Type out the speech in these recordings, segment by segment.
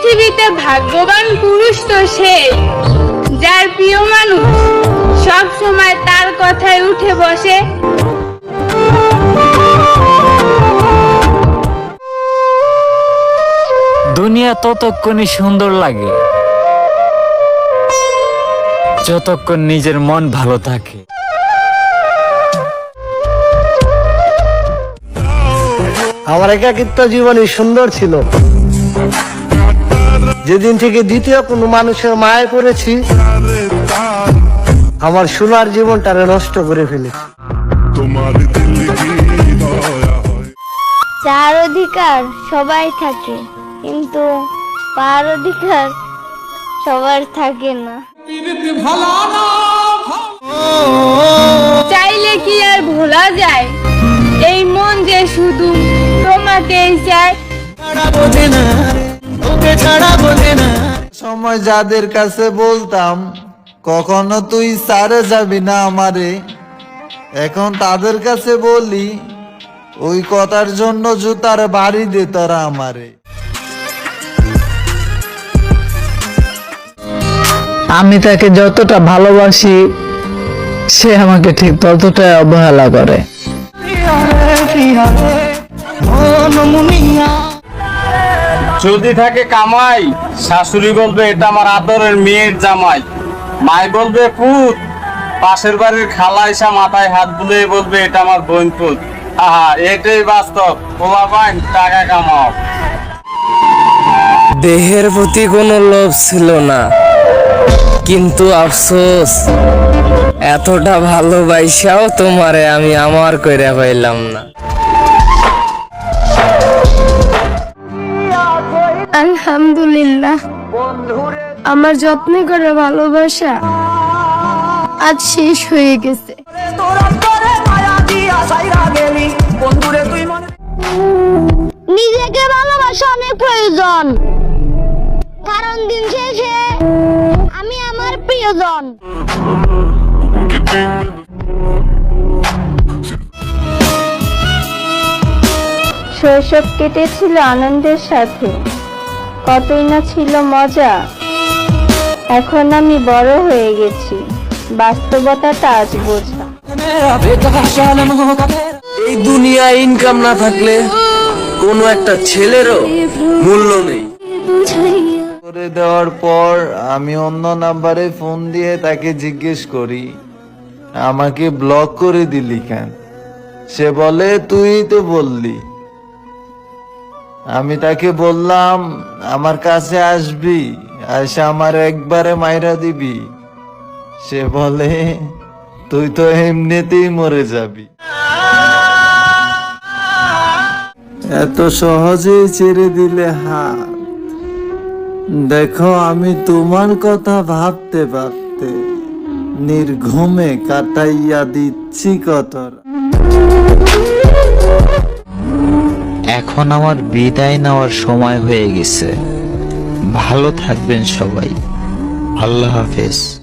পৃথিবীতে ভাগ্যবান পুরুষ তো সে যার প্রিয় মানুষ সব সময় তার কথায় উঠে বসে। দুনিয়া ততক্ষণই সুন্দর লাগে যতক্ষণ নিজের মন ভালো থাকে। আমার একাকিত্ব জীবনই সুন্দর ছিল। যেদিন থেকে দ্বিতীয় কোনো মানুষের মায়ে পড়েছি আমার সোনার জীবনটারে নষ্ট করে ফেলেছি। তোমার দিল কি দয়া হয় চার অধিকার সবাই থাকে কিন্তু পার অধিকার সবার থাকে না। চাইলে কি আর ভোলা যায়? এই মন যে শুধু তোমাকেই চায় সময় যাদের কাছে বলতাম কখনো তুই সারে যাবি না আমারে? এখন তাদের কাছে বলি ওই কথার জন্য জুতার বাড়ি দে তোরা আমারে। আমি তাকে যতটা ভালোবাসি সে আমাকে ঠিক ততটাই অবহেলা করে। যদি থাকে কামাই, শাশুড়ি বলবে, এটা আমার আদরের মেয়ের জামাই। মাই বলবে, পুত, পাশের বাড়ির খালা এসা মাথায় হাত বুলিয়ে বলবে, এটা আমার বোন পুত। আহা, এটাই বাস্তব। পোলা পাইন টাকা কামাও। দেহের প্রতি কোনো লোভ ছিল না। কিন্তু আফসোস, এতটা ভালোবাসাও তোমারে আমি আমার কইরা পাইলাম না। আলহামদুলিল্লাহ। আমার যত্ন করে ভালোবাসা আজ শেষ হয়ে গেছে। নিজেকে ভালোবাসা অনেক প্রয়োজন। কারণ দিন শেষে আমি আমার প্রিয়জন। শৈশব কেটেছিল আনন্দের সাথে। কতই না ছিল মজা। এখন আমি বড় হয়ে গেছি। বাস্তবতাটা আজ বোঝা। এই দুনিয়া ইনকাম না থাকলে কোনো একটা ছেলেরও মূল্য নেই। করে দেওয়ার পর আমি অন্য নাম্বারে ফোন দিয়ে তাকে জিজ্ঞেস করি আমাকে ব্লক করে দিলি কেন? সে বলে তুই তো বললি। আমি তাকে বললাম, আমার কাছে আসবি, এসে আমার একবারে মাইরা দিবি। সে বলে, তুই তো এমনিতেই মরে যাবি। এত সহজেই ছেড়ে দিলে হাত। দেখো, আমি তোমার কথা ভাবতে ভাবতে নির্ঘুমে কাটাইয়া দিচ্ছি কতর। এখন আমার বিদায় নেওয়ার সময় হয়ে গেছে। ভালো থাকবেন সবাই। আল্লাহ হাফেজ।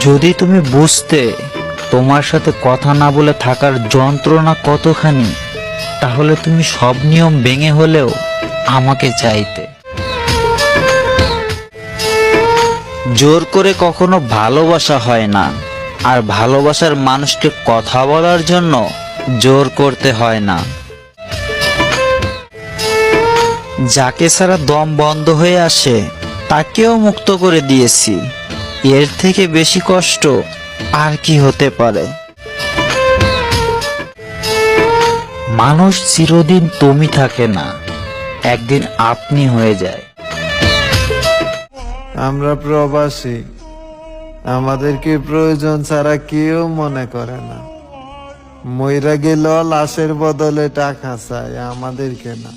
যদি তুমি বুঝতে তোমার সাথে কথা না বলে থাকার যন্ত্রণা কতখানি, তাহলে তুমি সব নিয়ম ভেঙে হলেও আমাকে চাইতে। জোর করে কখনো ভালোবাসা হয় না। আর ভালোবাসার মানুষকে কথা বলার জন্য জোর করতে হয় না। যাকে ছাড়া দম বন্ধ হয়ে আসে, তাকেও মুক্ত করে দিয়েছি। এর থেকে বেশি কষ্ট আর কি হতে পারে? মানুষ চিরদিন তুমি থাকে না, একদিন আপনি হয়ে যায়। আমরা প্রবাসী, আমাদেরকে প্রয়োজন ছাড়া কেউ মনে করে না। মইরা গেল লাশের বদলে টাকা চাই আমাদেরকে না।